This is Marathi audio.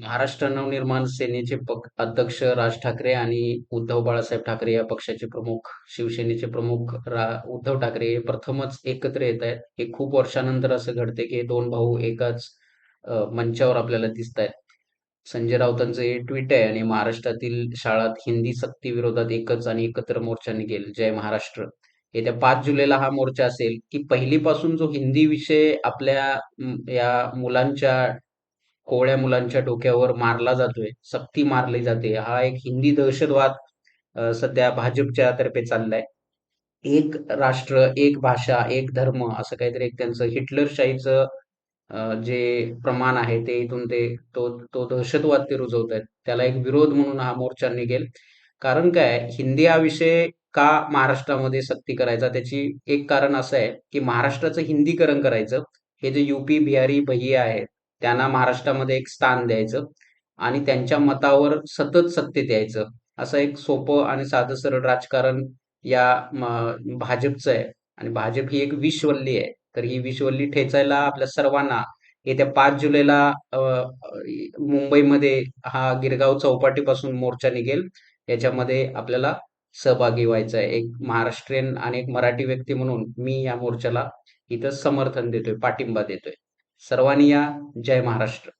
महाराष्ट्र नवनिर्माण सेनेचे अध्यक्ष राज ठाकरे आणि उद्धव बाळासाहेब ठाकरे या पक्षाचे प्रमुख शिवसेनेचे प्रमुख रा उद्धव ठाकरे हे प्रथमच एकत्र येत आहेत. हे खूप वर्षानंतर असं घडते की दोन भाऊ एकाच मंचावर आपल्याला दिसत आहेत संजय राऊतांचं हे ट्विट आहे आणि महाराष्ट्रातील शाळात हिंदी सक्ती विरोधात एकच आणि एकत्र मोर्चा निघेल. जय महाराष्ट्र. येत्या पाच जुलैला हा मोर्चा असेल की पहिलीपासून जो हिंदी विषय आपल्या या मुलांच्या कोवळ्या मुलांच्या डोक्यावर मारला जातोय सक्ती मारली जाते. हा एक हिंदी दहशतवाद सध्या भाजपच्या तर्फे चाललाय. एक राष्ट्र एक भाषा एक धर्म असं काहीतरी एक त्यांचं हिटलरशाहीचं जे प्रमाण आहे ते इथून ते तो तो दहशतवाद ते रुजवत आहेत त्याला एक विरोध म्हणून हा मोर्चा निघेल. कारण काय हिंदी हा विषय का महाराष्ट्रामध्ये सक्ती करायचा? त्याची एक कारण असं आहे की महाराष्ट्राचं हिंदीकरण करायचं. हे जे युपी बिहारी बहिया आहेत त्यांना महाराष्ट्रामध्ये एक स्थान द्यायचं आणि त्यांच्या मतावर सतत सत्तेत यायचं. असं एक सोपं आणि साधं सरळ राजकारण या भाजपचं आहे. आणि भाजप ही एक विषवल्ली आहे. तर ही विषवल्ली ठेचायला आपल्या सर्वांना येत्या पाच जुलैला मुंबईमध्ये हा गिरगाव चौपाटीपासून मोर्चा निघेल. याच्यामध्ये आपल्याला सहभागी व्हायचं आहे. एक महाराष्ट्रीयन आणि एक मराठी व्यक्ती म्हणून मी या मोर्चाला इथं समर्थन देतोय पाठिंबा देतोय. सर्वांनी या जय महाराष्ट्र.